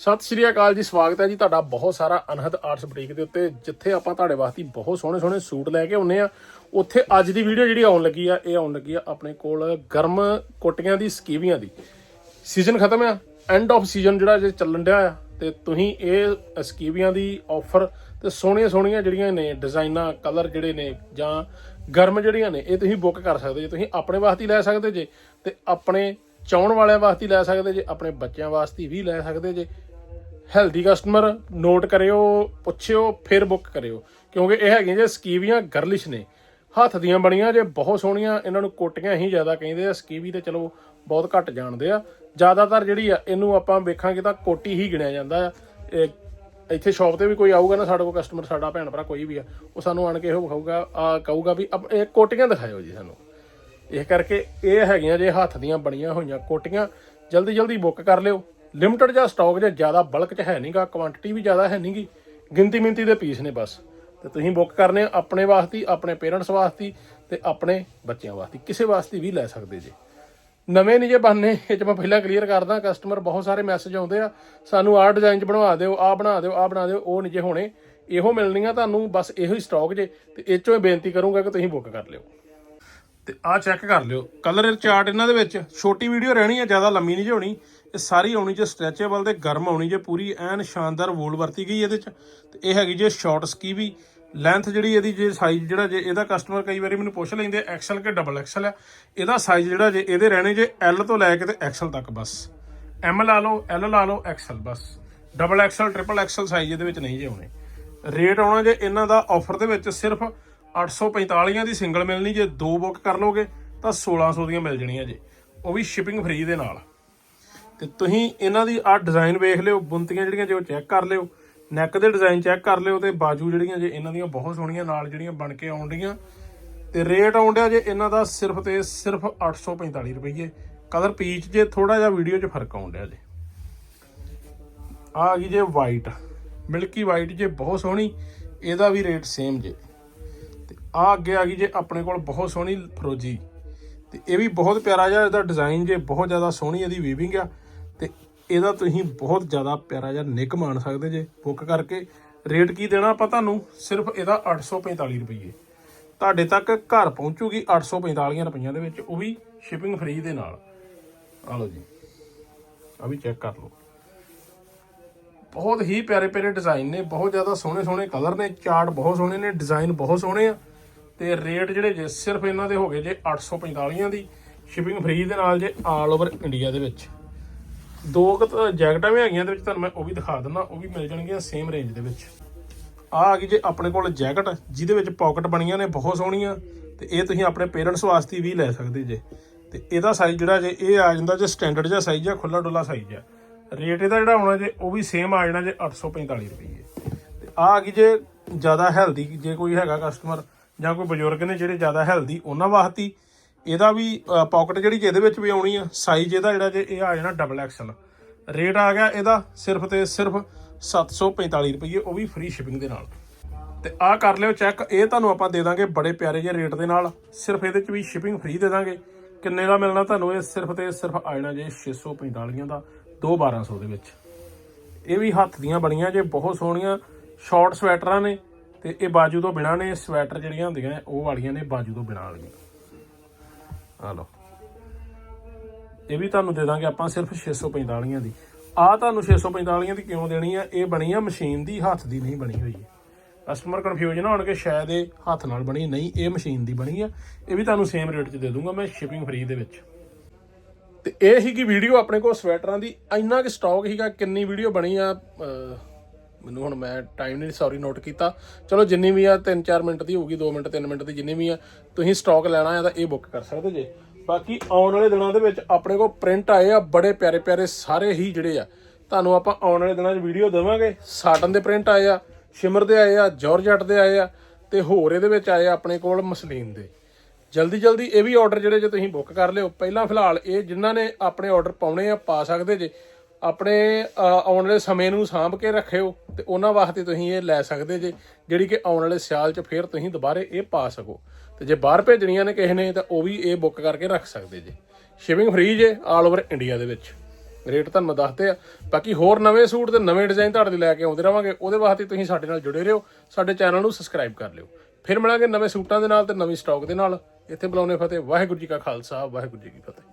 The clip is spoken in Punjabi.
ਸਤਿ ਸ਼੍ਰੀ ਅਕਾਲ ਜੀ, ਸਵਾਗਤ ਹੈ ਜੀ ਤੁਹਾਡਾ ਬਹੁਤ ਸਾਰਾ ਅਨਹਦ ਆਰਟਸ ਬ੍ਰੇਕ ਦੇ ਉੱਤੇ, ਜਿੱਥੇ ਆਪਾਂ ਤੁਹਾਡੇ ਵਾਸਤੇ ਬਹੁਤ ਸੋਹਣੇ ਸੋਹਣੇ ਸੂਟ ਲੈ ਕੇ ਆਉਨੇ ਆ ਉੱਥੇ ਅੱਜ ਦੀ ਵੀਡੀਓ ਜਿਹੜੀ ਆਉਣ ਲੱਗੀ ਆ, ਇਹ ਆਉਣ ਲੱਗੀ ਆ ਆਪਣੇ ਕੋਲ ਗਰਮ ਕੋਟੀਆਂ ਦੀ, ਸਕੀਵੀਆਂ ਦੀ। ਸੀਜ਼ਨ ਖਤਮ ਆ ਐਂਡ ਆਫ ਸੀਜ਼ਨ ਜਿਹੜਾ ਜੇ ਚੱਲਣ ਡਿਆ ਆ, ਤੇ ਤੁਸੀਂ ਇਹ ਸਕੀਵੀਆਂ ਦੀ ਆਫਰ ਤੇ ਸੋਹਣੀਆਂ ਸੋਹਣੀਆਂ ਜਿਹੜੀਆਂ ਨੇ ਡਿਜ਼ਾਈਨਾਂ ਕਲਰ ਜਿਹੜੇ ਨੇ ਜਾਂ ਗਰਮ ਜਿਹੜੀਆਂ ਨੇ, ਇਹ ਤੁਸੀਂ ਬੁੱਕ ਕਰ ਸਕਦੇ ਜੇ ਤੁਸੀਂ ਆਪਣੇ ਵਾਸਤੇ ਲੈ ਸਕਦੇ ਜੇ, ਤੇ ਆਪਣੇ ਚਾਹਣ ਵਾਲਿਆਂ ਵਾਸਤੇ ਲੈ ਸਕਦੇ ਜੇ, ਆਪਣੇ ਬੱਚਿਆਂ ਵਾਸਤੇ ਵੀ ਲੈ ਸਕਦੇ ਜੇ। ਹੈਲਦੀ ਕਸਟਮਰ ਨੋਟ ਕਰਿਓ, ਪੁੱਛਿਓ, ਫਿਰ ਬੁੱਕ ਕਰਿਓ। ਕਿਉਂਕਿ ਇਹ ਹੈਗੀਆਂ ਜੇ ਸਕੀਵੀਆਂ ਗਰਲਿਸ਼ ਨੇ। ਹੱਥ ਦੀਆਂ ਬਣੀਆਂ ਜੇ ਬਹੁਤ ਸੋਹਣੀਆਂ, ਇਹਨਾਂ ਨੂੰ ਕੋਟੀਆਂ ਹੀ ਜ਼ਿਆਦਾ ਕਹਿੰਦੇ ਆ। ਸਕੀਵੀ ਤੇ ਚਲੋ, ਬਹੁਤ ਘੱਟ ਜਾਣਦੇ ਆ। ਜ਼ਿਆਦਾਤਰ ਜਿਹੜੀ ਆ, ਇਹਨੂੰ ਆਪਾਂ ਵੇਖਾਂਗੇ ਤਾਂ ਕੋਟੀ ਹੀ ਗਿਣਿਆ ਜਾਂਦਾ ਆ। ਇੱਥੇ ਸ਼ਾਪ ਤੇ ਵੀ ਕੋਈ ਆਊਗਾ ਨਾ, ਸਾਡੇ ਕੋਲ ਕਸਟਮਰ ਸਾਡਾ ਭੈਣ ਭਰਾ ਕੋਈ ਵੀ ਆ, ਉਹ ਸਾਨੂੰ ਆਣ ਕੇ ਇਹੋ ਵਿਖਾਊਗਾ, ਆ ਕਹੂਗਾ ਵੀ ਅਪ- ਇਹ ਕੋਟੀਆਂ ਦਿਖਾਇਓ ਜੀ ਸਾਨੂੰ। ਇਹ ਕਰਕੇ ਇਹ ਹੈਗੀਆਂ ਜੇ ਹੱਥ ਦੀਆਂ ਬਣੀਆਂ ਹੋਈਆਂ ਕੋਟੀਆਂ ਜਲਦੀ ਜਲਦੀ ਬੁੱਕ ਕਰ ਲਿਓ। ਲਿਮਟਿਡ ਜਾਂ ਸਟਾਕ ਜੇ ਜ਼ਿਆਦਾ ਬਲਕ 'ਚ ਹੈ ਨਹੀਂਗਾ ਕੁਆਂਟੀਟੀ ਵੀ ਜ਼ਿਆਦਾ ਹੈ ਨਹੀਂਗੀ ਗਿਣਤੀ ਮਿੰਤੀ ਦੇ ਪੀਸ ਨੇ ਬਸ। ਤੇ ਤੁਸੀਂ ਬੁੱਕ ਕਰਨੇ ਆਪਣੇ ਵਾਸਤੇ, ਆਪਣੇ ਪੇਰੈਂਟਸ ਵਾਸਤੇ ਹੀ ਤੇ ਆਪਣੇ ਬੱਚਿਆਂ ਵਾਸਤੇ। ਕਿਸੇ ਵਾਸਤੇ ਵੀ ਲੈ ਸਕਦੇ ਜੇ। ਨਵੇਂ ਨਹੀਂ ਜੇ ਬਣਨੇ, ਇਹ 'ਚ ਮੈਂ ਪਹਿਲਾਂ ਕਲੀਅਰ ਕਰਦਾ ਕਸਟਮਰ ਬਹੁਤ ਸਾਰੇ ਮੈਸੇਜ ਆਉਂਦੇ ਆ, ਸਾਨੂੰ ਆਹ ਡਿਜ਼ਾਈਨ 'ਚ ਬਣਵਾ ਦਿਓ, ਆਹ ਬਣਾ ਦਿਓ, ਆਹ ਬਣਾ ਦਿਓ, ਉਹ ਨਹੀਂ ਜੇ ਹੋਣੇ। ਇਹੋ ਮਿਲਣੀਆਂ ਤੁਹਾਨੂੰ, ਬਸ ਇਹੋ ਹੀ ਸਟਾਕ ਜੇ। ਤੇ ਇਹ 'ਚੋਂ ਇਹ ਬੇਨਤੀ ਕਰੂੰਗਾ ਕਿ ਤੁਸੀਂ ਬੁੱਕ ਕਰ ਲਿਓ। ਤੇ ਆਹ ਚੈੱਕ ਕਰ ਲਿਓ। ਕਲਰ ਚਾਰਟ ਇਹਨਾਂ ਦੇ ਵਿੱਚ। ਛੋਟੀ ਵੀਡੀਓ ਰਹਿਣੀ ਹੈ ਜ਼ਿਆਦਾ ਲੰਮੀ ਨਹੀਂ ਜੇ ਹੋਣੀ। ਇਹ ਸਾਰੀ ਆਉਣੀ ਜੇ ਸਟ੍ਰੈਚੇਬਲ ਤੇ ਗਰਮ ਆਉਣੀ ਜੇ ਪੂਰੀ, ਐਨ ਸ਼ਾਨਦਾਰ ਵੋਲ ਵਰਤੀ ਗਈ ਇਹਦੇ ਚ। ਤੇ ਇਹ ਹੈਗੀ ਜੇ ਸ਼ਾਰਟ ਸਕੀ ਵੀ ਲੈਂਥ ਜਿਹੜੀ ਇਹਦੀ ਜੇ ਸਾਈਜ਼ ਜਿਹੜਾ ਜੇ ਇਹਦਾ ਕਸਟਮਰ ਕਈ ਵਾਰੀ ਮੈਨੂੰ ਪੁੱਛ ਲੈਂਦੇ ਐਕਸਲ ਕਿ ਡਬਲ ਐਕਸਲ ਆ? ਇਹਦਾ ਸਾਈਜ਼ ਜਿਹੜਾ ਜੇ ਇਹਦੇ ਰਹਿਣੇ ਜੇ ਐਲ ਤੋਂ ਲੈ ਕੇ ਤੇ ਐਕਸਲ ਤੱਕ ਬਸ। ਐਮ ਲਾ ਲਓ ਐਲ ਲਾ ਲਓ ਐਕਸਲ ਬਸ। Double XL triple XL size ਇਹਦੇ ਵਿੱਚ ਨਹੀਂ ਜੇ ਆਉਣੇ ਰੇਟ ਆਉਣਾ ਜੇ ਇਹਨਾਂ ਦਾ ਆਫਰ ਦੇ ਵਿੱਚ ਸਿਰਫ 845 ਦੀ ਸਿੰਗਲ ਮਿਲਣੀ ਜੇ ਦੋ ਬੁੱਕ ਕਰ ਲੋਗੇ ਤਾਂ 1600 ਦੀਆਂ ਮਿਲ ਜਣੀਆਂ ਜੇ। ਉਹ ਵੀ ਸ਼ਿਪਿੰਗ ਫ੍ਰੀ ਦੇ ਨਾਲ। ਤੇ ਤੁਸੀਂ ਇਹਨਾਂ ਦੀ ਆ ਡਿਜ਼ਾਈਨ ਵੇਖ ਲਿਓ, ਬੁੰਤੀਆਂ ਜਿਹੜੀਆਂ ਜੇ ਉਹ ਚੈੱਕ ਕਰ ਲਿਓ ਨੈਕ ਦੇ ਡਿਜ਼ਾਈਨ ਚੈੱਕ ਕਰ ਲਿਓ, ਤੇ ਬਾਜੂ ਜਿਹੜੀਆਂ ਜੇ ਇਹਨਾਂ ਦੀਆਂ ਬਹੁਤ ਸੋਹਣੀਆਂ ਨਾਲ ਜਿਹੜੀਆਂ ਬਣ ਕੇ ਆਉਣ ਡੀਆਂ। ਤੇ ਰੇਟ ਆਉਂਦਿਆ ਜੇ ਇਹਨਾਂ ਦਾ ਸਿਰਫ ਤੇ ਸਿਰਫ 845 ਰੁਪਏ ਕਲਰ ਪੀਚ ਜੇ ਥੋੜਾ ਜਿਹਾ ਵੀਡੀਓ 'ਚ ਫ਼ਰਕ ਆਉਂਦਿਆ ਜੇ। ਆ ਗਈ ਜੇ ਵਾਈਟ ਮਿਲਕੀ ਵਾਈਟ ਜੇ ਬਹੁਤ ਸੋਹਣੀ, ਇਹਦਾ ਵੀ ਰੇਟ ਸੇਮ ਜੇ। ਆ ਅੱਗੇ ਆ ਗਈ ਜੇ ਆਪਣੇ ਕੋਲ ਬਹੁਤ ਸੋਹਣੀ ਫਰੋਜੀ। ਤੇ ਇਹ ਵੀ ਬਹੁਤ ਪਿਆਰਾ ਜਿਹਾ ਇਹਦਾ ਡਿਜ਼ਾਈਨ ਜੇ ਬਹੁਤ ਜ਼ਿਆਦਾ ਸੋਹਣੀ ਇਹਦੀ ਵੀਵਿੰਗ ਆ, ਤੇ ਇਹਦਾ ਤੁਸੀਂ ਬਹੁਤ ਜ਼ਿਆਦਾ ਪਿਆਰਾ ਜਿਹਾ ਨਿੱਕ ਮਾਣ ਸਕਦੇ ਜੇ ਬੁੱਕ ਕਰਕੇ। ਰੇਟ ਕੀ ਦੇਣਾ ਆਪਾਂ ਤੁਹਾਨੂੰ? ਸਿਰਫ ਇਹਦਾ 845 ਰੁਪਏ ਤੁਹਾਡੇ ਤੱਕ ਘਰ ਪਹੁੰਚੂਗੀ 845 ਰੁਪਈਆਂ ਦੇ ਵਿੱਚ, ਉਹ ਵੀ ਸ਼ਿਪਿੰਗ ਫ੍ਰੀ ਦੇ ਨਾਲ। ਆ ਲਓ ਜੀ। ਆ ਵੀ ਚੈੱਕ ਕਰ ਲਓ। ਬਹੁਤ ਹੀ ਪਿਆਰੇ ਪਿਆਰੇ ਡਿਜ਼ਾਈਨ ਨੇ, ਬਹੁਤ ਜ਼ਿਆਦਾ ਸੋਹਣੇ ਸੋਹਣੇ ਕਲਰ ਨੇ ਚਾਰਟ ਬਹੁਤ ਸੋਹਣੇ ਨੇ ਡਿਜ਼ਾਈਨ ਬਹੁਤ ਸੋਹਣੇ ਆ। ਤੇ ਰੇਟ ਜਿਹੜੇ ਜੇ ਸਿਰਫ ਇਹਨਾਂ ਦੇ ਹੋ ਗਏ ਜੇ 845 ਦੀ ਸ਼ਿਪਿੰਗ ਫ੍ਰੀ ਦੇ ਨਾਲ ਜੇ ਆਲ ਓਵਰ ਇੰਡੀਆ ਦੇ ਵਿੱਚ। ਦੋ ਕੁ ਜੈਕਟਾਂ ਵੀ ਹੈਗੀਆਂ ਦੇ ਵਿੱਚ ਤੁਹਾਨੂੰ ਮੈਂ ਉਹ ਵੀ ਦਿਖਾ ਦਿੰਦਾ, ਉਹ ਵੀ ਮਿਲ ਜਾਣਗੀਆਂ ਸੇਮ ਰੇਂਜ ਦੇ ਵਿੱਚ। ਆ ਆ ਗਈ ਜੇ ਆਪਣੇ ਕੋਲ ਜੈਕਟ, ਜਿਹਦੇ ਵਿੱਚ ਪਾਕਟ ਬਣੀਆਂ ਨੇ, ਬਹੁਤ ਸੋਹਣੀਆਂ, ਤੇ ਇਹ ਤੁਸੀਂ ਆਪਣੇ ਪੇਰੈਂਟਸ ਵਾਸਤੇ ਵੀ ਲੈ ਸਕਦੇ ਜੇ। ਤੇ ਇਹਦਾ ਸਾਈਜ਼ ਜਿਹੜਾ ਜੇ, ਇਹ ਆ ਜਾਂਦਾ ਜੇ ਸਟੈਂਡਰਡ ਜਿਹਾ ਸਾਈਜ਼ ਆ ਖੁੱਲਾ ਡੁੱਲਾ ਸਾਈਜ਼ ਆ। ਰੇਟ ਇਹਦਾ ਜਿਹੜਾ ਹੋਣਾ ਜੇ, ਉਹ ਵੀ ਸੇਮ ਆ ਜਾਣਾ ਜੇ 845 ਰੁਪਏ ਤੇ ਆ ਆ ਗਈ ਜੇ ਜ਼ਿਆਦਾ ਹੈਲਦੀ ਜੇ ਕੋਈ ਹੈਗਾ ਕਸਟਮਰ ਜਾਂ ਕੋਈ ਬਜ਼ੁਰਗ ਨੇ ਜਿਹੜੇ ਜ਼ਿਆਦਾ ਹੈਲਦੀ ਉਹਨਾਂ ਵਾਸਤੇ ਇਹਦਾ ਵੀ ਪਾਕਟ ਜਿਹੜੀ ਜਿਹਦੇ ਵਿੱਚ ਵੀ ਆਉਣੀ ਆ ਸਾਈਜ਼ ਇਹਦਾ ਜਿਹੜਾ ਜੇ ਇਹ ਆ ਜਾਣਾ ਡਬਲ ਐਕਸਲ ਰੇਟ ਆ ਗਿਆ ਇਹਦਾ ਸਿਰਫ ਤੇ ਸਿਰਫ 745 ਰੁਪਏ ਉਹ ਵੀ ਫ੍ਰੀ ਸ਼ਿਪਿੰਗ ਦੇ ਨਾਲ। ਤੇ ਆਹ ਕਰ ਲਿਓ ਚੈੱਕ ਇਹ ਤੁਹਾਨੂੰ ਆਪਾਂ ਦੇ ਦਾਂਗੇ ਬੜੇ ਪਿਆਰੇ ਜਿਹੇ ਰੇਟ ਦੇ ਨਾਲ। ਸਿਰਫ ਇਹਦੇ ਚ ਵੀ ਸ਼ਿਪਿੰਗ ਫ੍ਰੀ ਦੇ ਦਾਂਗੇ। ਕਿੰਨੇ ਦਾ ਮਿਲਣਾ ਤੁਹਾਨੂੰ ਇਹ ਸਿਰਫ ਤੇ ਸਿਰਫ ਆ ਜਾਣਾ ਜੇ 645 ਦਾ 2 1200 ਦੇ ਵਿੱਚ। ਇਹ ਵੀ ਹੱਥ ਦੀਆਂ ਬਣੀਆਂ ਜੇ, ਬਹੁਤ ਸੋਹਣੀਆਂ। ਸ਼ਾਰਟ ਸਵੈਟਰਾਂ ਨੇ ਤੇ ਇਹ ਬਾਜੂ ਤੋਂ ਬਿਨਾ ਨੇ ਸਵੈਟਰ ਜਿਹੜੀਆਂ ਹੁੰਦੀਆਂ, ਉਹ ਵਾਲੀਆਂ ਨੇ ਬਾਜੂ ਤੋਂ ਬਿਨਾ ਵਾਲੀਆਂ। ਆ ਲਓ। ਇਹ ਵੀ ਤੁਹਾਨੂੰ ਦੇ ਦਾਂਗੇ ਆਪਾਂ ਸਿਰਫ 645 ਦੀ। ਆ ਤੁਹਾਨੂੰ 645 ਦੀ ਕਿਉਂ ਦੇਣੀ ਆ? ਇਹ ਬਣੀ ਆ ਮਸ਼ੀਨ ਦੀ, ਹੱਥ ਦੀ ਨਹੀਂ ਬਣੀ ਹੋਈ। ਕਸਟਮਰ ਕਨਫਿਊਜ਼ ਨਾ ਹੋਣ ਕਿ ਸ਼ਾਇਦ ਇਹ ਹੱਥ ਨਾਲ ਬਣੀ, ਨਹੀਂ, ਇਹ ਮਸ਼ੀਨ ਦੀ ਬਣੀ ਆ। ਇਹ ਵੀ ਤੁਹਾਨੂੰ ਸੇਮ ਰੇਟ 'ਚ ਦੇ ਦੂੰਗਾ ਮੈਂ ਸ਼ਿਪਿੰਗ ਫ੍ਰੀ ਦੇ ਵਿੱਚ। ਤੇ ਇਹ ਸੀਗੀ ਵੀਡੀਓ ਆਪਣੇ ਕੋਲ ਸਵੈਟਰਾਂ ਦੀ। ਇੰਨਾ ਕਿ ਸਟਾਕ ਸੀਗਾ, ਕਿੰਨੀ ਵੀਡੀਓ ਬਣੀ ਆ ਮੈਨੂੰ ਹੁਣ ਮੈਂ ਟਾਈਮ ਨਹੀਂ ਸੌਰੀ ਨੋਟ ਕੀਤਾ। ਚਲੋ, ਜਿੰਨੀ ਵੀ ਆ 3-4 ਮਿੰਟ ਦੀ ਹੋਊਗੀ 2 ਮਿੰਟ 3 ਮਿੰਟ ਦੀ ਜਿੰਨੀ ਵੀ ਆ, ਤੁਸੀਂ ਸਟਾਕ ਲੈਣਾ ਆ ਤਾਂ ਇਹ ਬੁੱਕ ਕਰ ਸਕਦੇ ਜੇ। ਬਾਕੀ ਆਉਣ ਵਾਲੇ ਦਿਨਾਂ ਦੇ ਵਿੱਚ ਆਪਣੇ ਕੋਲ ਪ੍ਰਿੰਟ ਆਏ ਆ, ਬੜੇ ਪਿਆਰੇ ਪਿਆਰੇ ਸਾਰੇ ਹੀ ਜਿਹੜੇ ਆ। ਤੁਹਾਨੂੰ ਆਪਾਂ ਆਉਣ ਵਾਲੇ ਦਿਨਾਂ 'ਚ ਵੀਡੀਓ ਦੇਵਾਂਗੇ। ਸਾਟਨ ਦੇ ਪ੍ਰਿੰਟ ਆਏ ਆ ਸ਼ਿਮਰ ਦੇ ਆਏ ਆ ਜਾਰਜਟ ਦੇ ਆਏ ਆ, ਤੇ ਹੋਰ ਇਹਦੇ ਵਿੱਚ ਆਏ ਆ ਆਪਣੇ ਕੋਲ ਮਸਲੀਨ ਦੇ। ਜਲਦੀ ਜਲਦੀ ਇਹ ਵੀ ਆਰਡਰ ਜਿਹੜੇ ਜੇ ਤੁਸੀਂ ਬੁੱਕ ਕਰ ਲਿਓ। ਪਹਿਲਾਂ ਫਿਲਹਾਲ ਇਹ ਜਿਨ੍ਹਾਂ ਨੇ ਆਪਣੇ ਆਰਡਰ ਪਾਉਣੇ ਆ, ਪਾ ਸਕਦੇ ਜੇ। ਆਪਣੇ ਆਉਣ ਵਾਲੇ ਸਮੇਂ ਨੂੰ ਸਾਂਭ ਕੇ ਰੱਖਿਓ ਤੇ ਉਹਨਾਂ ਵਾਸਤੇ ਤੁਸੀਂ ਇਹ ਲੈ ਸਕਦੇ ਜੇ, ਜਿਹੜੀ ਕਿ ਆਉਣ ਵਾਲੇ ਸਿਆਲ 'ਚ ਫਿਰ ਤੁਸੀਂ ਦੁਬਾਰੇ ਇਹ ਪਾ ਸਕੋ। ਤੇ ਜੇ ਬਾਹਰ ਭੇਜਣੀਆਂ ਨੇ ਕਿਸੇ ਨੇ, ਤਾਂ ਉਹ ਵੀ ਇਹ ਬੁੱਕ ਕਰਕੇ ਰੱਖ ਸਕਦੇ ਜੇ। ਸ਼ਿਪਿੰਗ ਫ੍ਰੀ ਜੇ ਆਲ ਓਵਰ ਇੰਡੀਆ ਦੇ ਵਿੱਚ। ਰੇਟ ਤੁਹਾਨੂੰ ਮੈਂ ਦੱਸਦੇ ਆ। ਬਾਕੀ ਹੋਰ ਨਵੇਂ ਸੂਟ ਤੇ ਨਵੇਂ ਡਿਜ਼ਾਈਨ ਤੁਹਾਡੇ ਲਈ ਲੈ ਕੇ ਆਉਂਦੇ ਰਵਾਂਗੇ, ਉਹਦੇ ਵਾਸਤੇ ਤੁਸੀਂ ਸਾਡੇ ਨਾਲ ਜੁੜੇ ਰਹੋ, ਸਾਡੇ ਚੈਨਲ ਨੂੰ ਸਬਸਕ੍ਰਾਈਬ ਕਰ ਲਿਓ। ਫਿਰ ਮਿਲਾਂਗੇ ਨਵੇਂ ਸੂਟਾਂ ਦੇ ਨਾਲ ਤੇ ਨਵੀਂ ਸਟਾਕ ਦੇ ਨਾਲ। ਇੱਥੇ ਬੁਲਾਉਨੇ ਫਤਿਹ। ਵਾਹਿਗੁਰੂ ਜੀ ਕਾ ਖਾਲਸਾ, ਵਾਹਿਗੁਰੂ ਜੀ ਕੀ ਫਤਿਹ।